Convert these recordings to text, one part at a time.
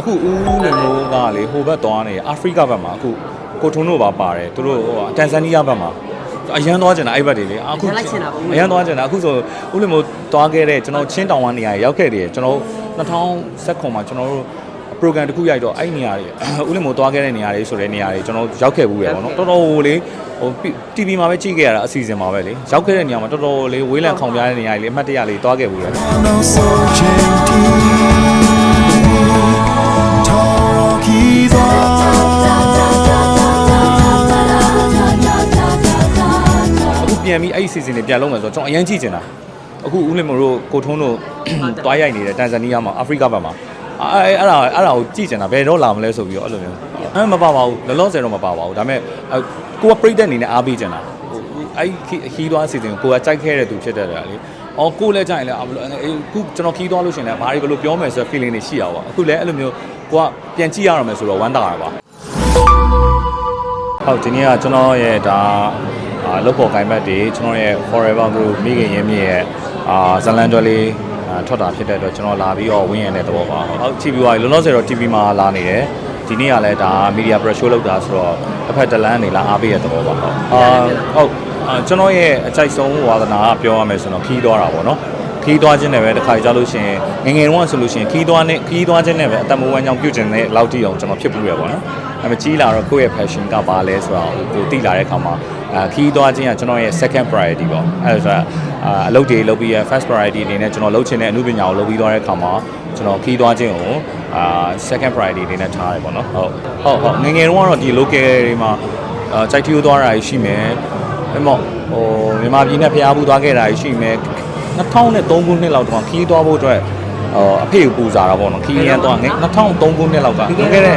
အခုဦးလူမျိုးကလေဟိုဘက်သွားနေအာဖရိကဘက်မှာအခုကိုထုံတို့ပါပါတယ်သူတို့ဟိုတန်ဇန်နီးယားဘက်မှာအရန်သွားကျင်တာအဲ့ဘက်တွေလေအခုရမ်းလိုက်ချင်တာပေါ့ဦးလေးအရန်သွားကျင်တာအခုဆိုဦးလူမျိုးသွားခဲ့တဲ့ကျွန်တော်ချင်းတောင်ဝမ်းနေရာရောက်ခဲ့တယ်ကျွန်တော်2019မှာကျွန်တော်တို့ program တစ်ခုရိုက်တော့အဲ့နေရာတွေဦးလူမျိုးသွားခဲ့တဲ့နေရာတွေဆိုတဲ့နေရာတွေကျွန်တော်ရောက်ခဲ့ဘူးရပေါ့နော်တော်တော်ဟိုလေဟို TV မှာပဲကြည့်ခဲ့ရတာအစီအစဉ်မှာပဲလေရောက်ခဲ့တဲ့နေရာမှာတော်တော်လေးဝေးလံခေါင်ပြတဲ့နေရာတွေလေအမှတ်တရလေးသွားခဲ့ဘူးရ no ပြန်ပြီးအဲ့ဒီ season တွေပြန်လုပ်မယ်ဆိုတော့ကျွန်တော်အရင်ကြည့်ချင်တာအခုဦးလင်မိုတို့ကိုထုံးတို့တွားရိုက်နေတဲ့တန်ဇန်နီးယားမှာအာဖရိကဘက်မှာအဲအဲ့ဒါအဲ့ဒါကိုကြည့်ချင်တာဘယ်တော့လာမလဲဆိုပြီးတော့အဲ့လိုမျိုးအဲမပါပါဘူးလောလောဆယ်တော့မပါပါဘူးဒါပေမဲ့ကိုကပြိတက်အနေနဲ့အားပေးချင်တာအဲ့ခီးသွား season ကိုကိုကကြိုက်ခဲ့တဲ့သူဖြစ်တဲ့တယ်လေအော်ကိုလည်းကြိုက်လဲအခုကျွန်တော်ခီးသွားလို့ရှင်လဲဘာတွေဘယ်လိုပြောမယ်ဆိုတဲ့ feeling တွေရှိရပါအခုလည်းအဲ့လိုမျိုးကိုကပြန်ကြည့်ရအောင်မယ်ဆိုတော့ဝမ်းသာရပါဟုတ်ဒီနေ့ကကျွန်တော်ရဲ့ဒါ အာလုတ်ပေါ်ကိုင်ဘတ်တွေကျွန်တော်ရဲ့ forever group မိခင်ရင်းမြစ်ရဲ့အာဇလန်တွဲလေးအာထွက်တာဖြစ်တဲ့အတွက်ကျွန်တော်လာပြီးတော့ဝင်းရတဲ့သဘောပါဟုတ် TV ပါလောလောဆယ်တော့ TV မှာလာနေတယ်ဒီနေ့ကလည်းဒါ media press show လုပ်တာဆိုတော့တစ်ဖက်တစ်လမ်းနေလာအားပေးရတဲ့သဘောပါဟုတ်အာဟုတ်အာကျွန်တော်ရဲ့အကြိုက်ဆုံးဝါသနာကပြောရမယ်ဆိုတော့ခီးသွားတာပေါ့နော် ခီးသွားခြင်းနဲ့ပဲတစ်ခါကြလို့ရှိရင်ငယ်ငယ်တုန်းကဆိုလို့ရှိရင်ခီးသွားနဲ့ခီးသွားခြင်းနဲ့ပဲအသက်မွေးဝမ်းကြောင်းပြုတ်ခြင်းနဲ့လောက်တိအောင်ကျွန်တော်ဖြစ်ပြီးရပါတော့။အဲမကြီးလာတော့ကိုယ့်ရဲ့ passion ကဘာလဲဆိုတာကိုသိလာတဲ့အခါမှာအာခီးသွားခြင်းကကျွန်တော်ရဲ့ second priority ပေါ့။အဲဒါဆိုတာအာအလုပ်တွေလုပ်ပြီးရ first priority အနေနဲ့ကျွန်တော်လုပ်ချင်တဲ့အမှုပညာကိုလုပ်ပြီးသွားတဲ့အခါမှာကျွန်တော်ခီးသွားခြင်းကိုအာ second priority အနေနဲ့ထားရတယ်ပေါ့နော်။ဟုတ်ဟုတ်ဟုတ်ငယ်ငယ်တုန်းကတော့ဒီ local တွေမှာအာစိုက်ထီးသွားတာရှိမယ်။အဲ့မော့ဟိုမြန်မာပြည်နဲ့ဖျားဘူးသွားခဲ့တာရှိမယ်။ 2003ခုနှစ်လောက်တော့ခီးသွားဖို့အတွက်ဟိုအဖေကိုပူစားတာပေါ့နော်ခီးရန်သွားငယ်2003ခုနှစ်လောက်ကငယ်ခဲ့တဲ့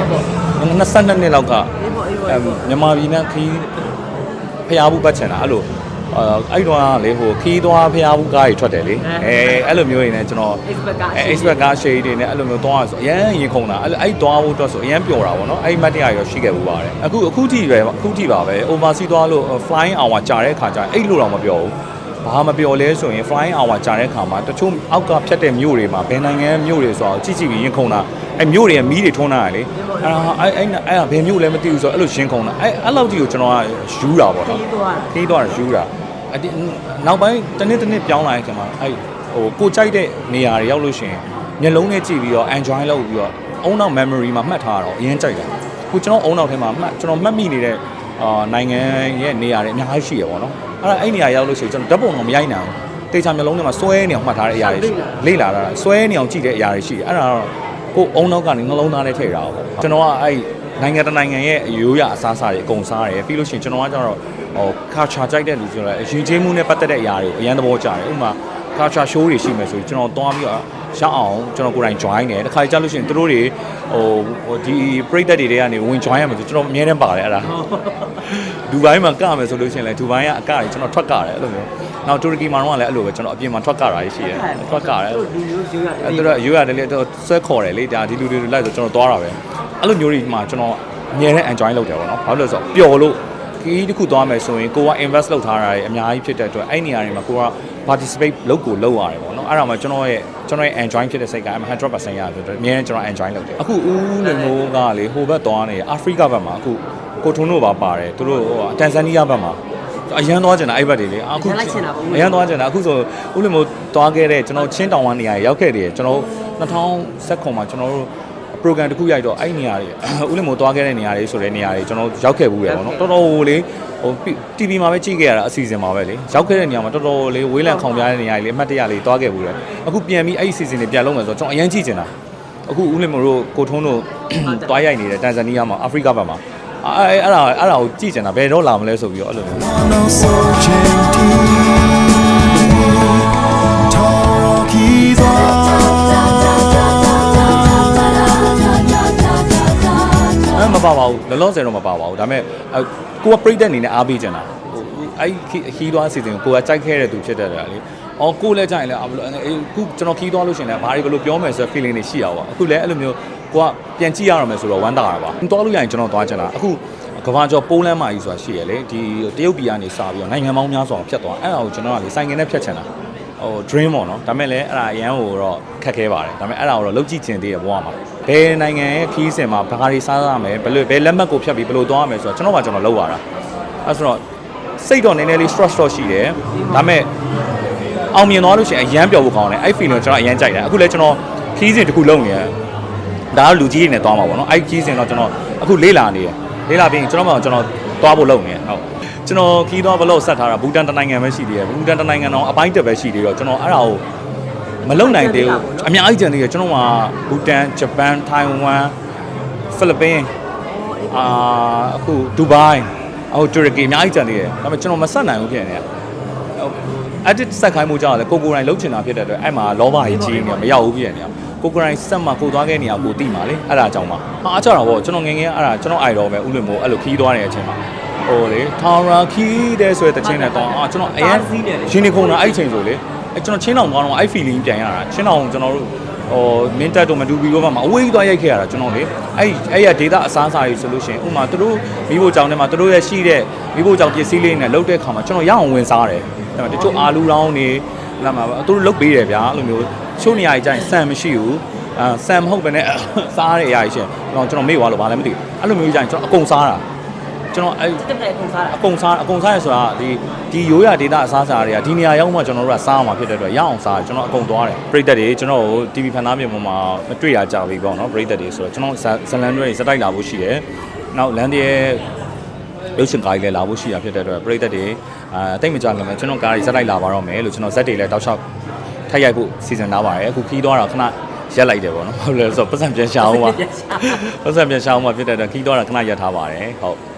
22နှစ်လောက်ကအေးပေါ့အေးပေါ့အဲမြန်မာပြည်နဲ့ခီးဖျားဘူးပတ်ချင်တာအဲ့လိုအဲအဲ့တော့ကလေဟိုခီးသွားဖျားဘူးကားကြီးထွက်တယ်လေအဲအဲ့လိုမျိုးရင်းနဲ့ကျွန်တော် expert ကအဲ expert ကားရှေးတွေနဲ့အဲ့လိုမျိုးသွားရဆိုအရန်ရင်ခုန်တာအဲ့အဲ့သွားဖို့အတွက်ဆိုအရန်ပျော်တာပေါ့နော်အဲ့မတ်တရားရောရှိခဲ့ဘူးပါတယ်အခုအခုထိပဲအခုထိပါပဲ overseas သွားလို့ flying hour ကြာတဲ့ခါကျရင်အဲ့လိုတော့မပြောဘူး ဘာမပြောလဲဆိုရင် flying hour ကြာတဲ့ခါမှာတချို့အောက်ကဖြတ်တဲ့မြို့တွေမှာဘယ်နိုင်ငံမြို့တွေဆိုတော့ကြည့်ကြည့်ပြီးရင်ခုန်တာအဲ့မြို့တွေကမီးတွေထွန်းတာလေအဲ့ဒါအဲ့အဲ့အဲ့ဒါဘယ်မြို့လဲမသိဘူးဆိုတော့အဲ့လိုရှင်းခုန်တာအဲ့အဲ့လောက်ကြီးကိုကျွန်တော်ကယူတာပေါ့နော်ခီးသွားတာခီးသွားတာယူတာအဒီနောက်ပိုင်းတစ်နေ့တစ်နေ့ပြောင်းလာရင်ကျွန်တော်အဲ့ဟိုကိုကြိုက်တဲ့နေရာတွေရောက်လို့ရှိရင်မျက်လုံးနဲ့ကြည့်ပြီးတော့ enjoy လုပ်ပြီးတော့အုံနောက် memory မှာမှတ်ထားတာတော့အရင်ကြိုက်တာခုကျွန်တော်အုံနောက်ထဲမှာမှတ်ကျွန်တော်မှတ်မိနေတဲ့ အာနိုင်ငံရဲ့နေရာတွေအများကြီးရှိရပါတော့အဲ့ဒါအဲ့နေရာရောက်လို့ရှိရင်ကျွန်တော်ဓာတ်ပုံတော့မရိုက်နိုင်ဘူးတေချာမျက်လုံးထဲမှာစွဲနေအောင်မှတ်ထားတဲ့အရာတွေရှိလေ့လာတာစွဲနေအောင်ကြည့်တဲ့အရာတွေရှိတယ်အဲ့ဒါတော့ကိုအုံနောက်ကနေနှလုံးသားနဲ့ထည့်တာပေါ့ကျွန်တော်ကအဲ့နိုင်ငံတနိုင်ငံရဲ့အရိုးရအစားအစာတွေအကုန်စားတယ်ပြီးလို့ရှိရင်ကျွန်တော်ကကျတော့ဟို culture ကြိုက်တဲ့လူဆိုတော့ရင်ကျေးမှုနဲ့ပတ်သက်တဲ့အရာတွေကိုအရင်သဘောကျတယ်ဥပမာ culture show တွေရှိမယ်ဆိုရင်ကျွန်တော်သွားပြီးတော့ ရအောင်ကျွန်တော်ကိုယ်တိုင် join တယ်တခါကြာလို့ရှိရင်သူတို့တွေဟိုဟိုဒီပရိသတ်တွေတွေကနေဝင် join ရမယ်ဆိုကျွန်တော်အများနဲ့ပါတယ်အဲ့ဒါဒူဘိုင်းမှာကမယ်ဆိုလို့ရှိရင်လည်းဒူဘိုင်းကအကတွေကျွန်တော်ထွက်ကတယ်အဲ့လိုမျိုးနောက်တူရကီမှာတော့လည်းအဲ့လိုပဲကျွန်တော်အပြင်မှာထွက်ကတာရှိတယ်ထွက်ကတယ်သူလူမျိုးရိုးရတယ်အဲ့တော့ရိုးရတယ်လေတော့ဆွဲခေါ်တယ်လေဒါဒီလူတွေလိုက်ဆိုကျွန်တော်သွားတာပဲအဲ့လိုမျိုးတွေမှာကျွန်တော်အများနဲ့ enjoy လုပ်တယ်ပေါ့နော်ဘာလို့လဲဆိုတော့ပျော်လို့ ခီးတစ်ခုသွားမယ်ဆိုရင်ကိုက invest လုပ်ထားတာတွေအများကြီးဖြစ်တဲ့အတွက်အဲ့နေရာတွေမှာကိုက participate လုပ်ကိုလုပ်ရတယ်ပေါ့နော်အဲ့ဒါမှကျွန်တော်ရဲ့ကျွန်တော်ရဲ့ enjoy ဖြစ်တဲ့စိတ်ကအမှ100%ရတယ်အတွက်အများနဲ့ကျွန်တော် enjoy လုပ်တယ်အခုဦးလူမျိုးကလေဟိုဘက်သွားနေအာဖရိကဘက်မှာအခုကိုထုံတို့ပါပါတယ်သူတို့ဟိုတန်ဇန်နီးယားဘက်မှာအရန်သွားကျင်တာအဲ့ဘက်တွေလေအခုရမ်းလိုက်ချင်တာပေါ့ဦးလေးအရန်သွားကျင်တာအခုဆိုဦးလင်မို့သွားခဲ့တဲ့ကျွန်တော်ချင်းတောင်ဝမ်းနေရာရောက်ခဲ့တယ်ကျွန်တော်2019မှာကျွန်တော်တို့ program တစ်ခုရိုက်တော့အဲ့နေရာတွေဦးလင်မို့သွားခဲ့တဲ့နေရာတွေဆိုတဲ့နေရာတွေကျွန်တော်ရောက်ခဲ့ဘူးရပေါ့နော်တော်တော်ဟိုလေဟို TV မှာပဲကြည့်ခဲ့ရတာအစီအစဉ်မှာပဲလေရောက်ခဲ့တဲ့နေရာမှာတော်တော်လေးဝေးလံခေါင်ပြတဲ့နေရာတွေလေအမှတ်တရလေးသွားခဲ့ဘူးတယ်အခုပြန်ပြီးအဲ့ဒီ season တွေပြန်လုပ်မယ်ဆိုတော့ကျွန်တော်အရင်ကြည့်ချင်တာအခုဦးလင်မို့တို့ကိုထုံးတို့သွားရိုက်နေတဲ့တန်ဇန်နီးယားမှာအာဖရိကဘက်မှာအဲ့အဲ့ဒါအဲ့ဒါကိုကြည့်ချင်တာဘယ်တော့လာမလဲဆိုပြီးတော့အဲ့လိုမျိုး ပါပါဘူးလောလောဆယ်တော့မပါပါဘူးဒါပေမဲ့အဲကိုကပြိတက်အနေနဲ့အားပေးချင်တာဟိုအဲ့ခီးခီးသွားစီစဉ်ကိုကိုကကြိုက်ခဲ့တဲ့သူဖြစ်တဲ့တယ်လေအော်ကိုလည်းကြိုက်လဲအဘလို့အေးခုကျွန်တော်ခီးသွားလို့ရှရင်လဲဘာတွေဘယ်လိုပြောမယ်ဆိုတဲ့ feeling တွေရှိရပါအခုလည်းအဲ့လိုမျိုးကိုကပြန်ကြည့်ရအောင်မယ်ဆိုတော့ဝမ်းသာတာပါသွားလို့ရရင်ကျွန်တော်သွားချင်တာအခုကဘာကျော်ပိုးလန်းမာကြီးဆိုတာရှိရလေဒီတရုတ်ပြည်ကနေစပြီးတော့နိုင်ငံပေါင်းများစွာဖြတ်သွားအဲ့ဒါကိုကျွန်တော်ကလေစိုင်ငင်နဲ့ဖြတ်ချင်တာဟို dream ပေါ့နော်ဒါပေမဲ့လည်းအဲ့ဒါအရန်ဟိုတော့ခက်ခဲပါတယ်ဒါပေမဲ့အဲ့ဒါကိုတော့လုပ်ကြည့်ချင်သေးတယ်ဘဝမှာ ဘယ်နိုင်ငံရဲ့ခီးစဉ်မှာဘာတွေစားရမယ်ဘယ်လိုဘယ်လက်မှတ်ကိုဖြတ်ပြီးဘယ်လိုသွားရမယ်ဆိုတော့ကျွန်တော်ကကျွန်တော်လောက်ရတာအဲဆိုတော့စိတ်တော့နည်းနည်းလေး stress တော့ရှိတယ်ဒါပေမဲ့အောင်မြင်သွားလို့ရှိရင်အရန်ပျော်ဖို့ကောင်းတယ်အဲ့ feeling ကိုကျွန်တော်အရန်ကြိုက်တယ်အခုလည်းကျွန်တော်ခီးစဉ်တစ်ခုလုံးနေတယ်ဒါကလူကြီးတွေနဲ့သွားမှာပေါ့နော်အဲ့ခီးစဉ်တော့ကျွန်တော်အခုလေးလာနေတယ်လေးလာပြီးရင်ကျွန်တော်မှကျွန်တော်သွားဖို့လုပ်နေတယ်ဟုတ်ကျွန်တော်ခီးသွားဘလို့ဆက်ထားတာဘူတန်တနိုင်ငံပဲရှိသေးတယ်ဘူတန်တနိုင်ငံတော့အပိုင်းတစ်ပဲရှိသေးတော့ကျွန်တော်အဲ့ဒါကို မလုံနိုင်သေးဘူးအများကြီးကြံသေးတယ်ကျွန်တော်ကဘူတန်ဂျပန်ထိုင်ဝမ်ဖိလစ်ပင်းအာအခုဒူဘိုင်းအခုတူရကီအများကြီးကြံသေးတယ်ဒါပေမဲ့ကျွန်တော်မဆက်နိုင်ဘူးဖြစ်နေတယ် edit ဆက်ခိုင်းမှုကြောင့်လည်းကိုကိုရိုင်းလုံးချင်တာဖြစ်တဲ့အတွက်အဲ့မှာလောဘကြီးကြီးနေမရောက်ဘူးဖြစ်နေတယ်ကိုကိုရိုင်းဆက်မှာကိုသွားခဲ့နေအောင်ကိုတိမှာလေအဲ့ဒါကြောင့်ပါအားချတော့ဗောကျွန်တော်ငယ်ငယ်အဲ့ဒါကျွန်တော် idol ပဲဥလွင်မို့အဲ့လိုခီးသွားနေတဲ့အချိန်မှာဟိုလေထောင်ရာခီးတဲ့ဆိုတဲ့တခြင်းနဲ့တော့အာကျွန်တော်အရင်ရှင်နေခုံတာအဲ့ချိန်ဆိုလေ အဲ့ကျွန်တော်ချင်းတောင်ကောင်းတော့အဲ့ feeling ပြန်ရတာချင်းတောင်ကျွန်တော်တို့ဟိုမင်းတက်တို့မတူဘီတို့မှမအဝေးသွားရိုက်ခဲ့ရတာကျွန်တော်လေအဲ့အဲ့ရဒေတာအစားအစာတွေဆိုလို့ရှိရင်ဥမာသူတို့မိဖို့ကြောင်ထဲမှာသူတို့ရဲ့ရှိတဲ့မိဖို့ကြောင်ပစ္စည်းလေးနဲ့လုတ်တဲ့ခါမှာကျွန်တော်ရအောင်ဝင်စားတယ်ဒါပေမဲ့တချို့အာလူလောင်းနေလာမှာသူတို့လုတ်ပေးတယ်ဗျာအဲ့လိုမျိုးချို့နေရာကြီးကျရင်ဆန်မရှိဘူးအာဆန်မဟုတ်ဘဲနဲ့စားရတဲ့အရာကြီးရှင်ကျွန်တော်ကျွန်တော်မေ့သွားလို့ဘာလဲမသိဘူးအဲ့လိုမျိုးကြီးကျရင်ကျွန်တော်အကုန်စားတာ ကျွန်တော်အဲ့တက်တယ်ကုန်စားတာအကုန်စားအကုန်စားရဆိုတာဒီဒီရိုးရဒေတာအစားအစာတွေကဒီနေရာရောက်မှကျွန်တော်တို့ကစားအောင်မှာဖြစ်တဲ့အတွက်ရအောင်စားကျွန်တော်အကုန်သွားတယ်ပရိသတ်တွေကျွန်တော်ကို TV ဖန်သားမြေပေါ်မှာမတွေ့ရကြပြီပေါ့နော်ပရိသတ်တွေဆိုတော့ကျွန်တော်ဇလန်တွေစတိုက်လာဖို့ရှိတယ်နောက်လန်တဲ့ရုပ်ရှင်ကားကြီးလည်းလာဖို့ရှိတာဖြစ်တဲ့အတွက်ပရိသတ်တွေအာတိတ်မကြခင်မှာကျွန်တော်ကားကြီးစတိုက်လာပါတော့မယ်လို့ကျွန်တော်ဇက်တွေလည်းတောက်လျှောက်ထိုက်ရိုက်ဖို့စီစဉ်ထားပါတယ်အခုခီးသွားတာခဏရက်လိုက်တယ်ပေါ့နော်ဟုတ်လဲဆိုတော့ပတ်စံပြန်ရှာအောင်ပါပတ်စံပြန်ရှာအောင်ပါဖြစ်တဲ့အတွက်ခီးသွားတာခဏရက်ထားပါတယ်ဟုတ်